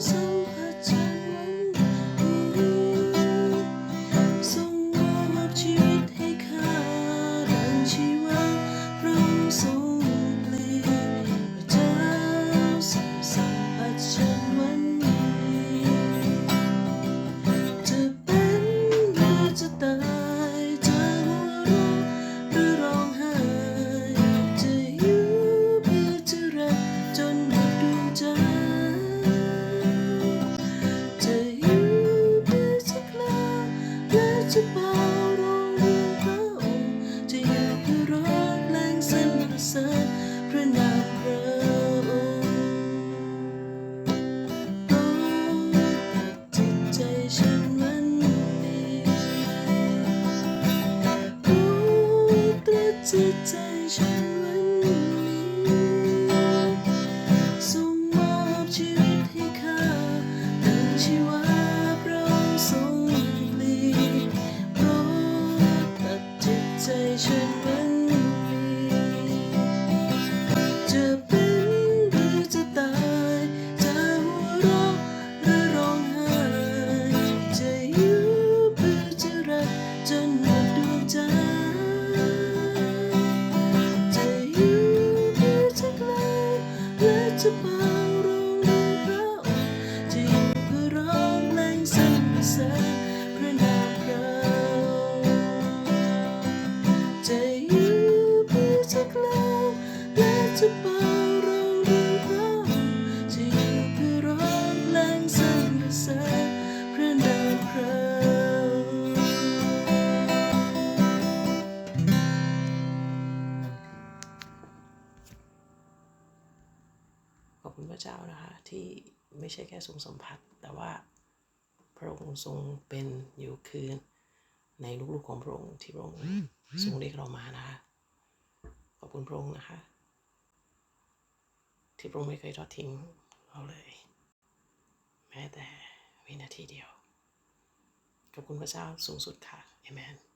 So. จะเบาเราเรื่องพรอจะอยู่เพื่อรอแรงสรรเสริญพระนามพระองค์โรดจิตใจฉันวันนี้โปรดจิใจฉัน ตใจ คุณพระเจ้านะคะที่ไม่ใช่แค่ทรงสัมผัส แต่ว่าพระองค์ทรงเป็นอยู่คืนในลูกๆของพระองค์ที่พระองค์ทรงเรียกเรามานะคะขอบคุณพระองค์นะคะ ที่พระองค์ไม่เคยทอดทิ้งเราเลย แม้แต่วินาทีเดียวขอบคุณพระเจ้าสูงสุดค่ะเอเมน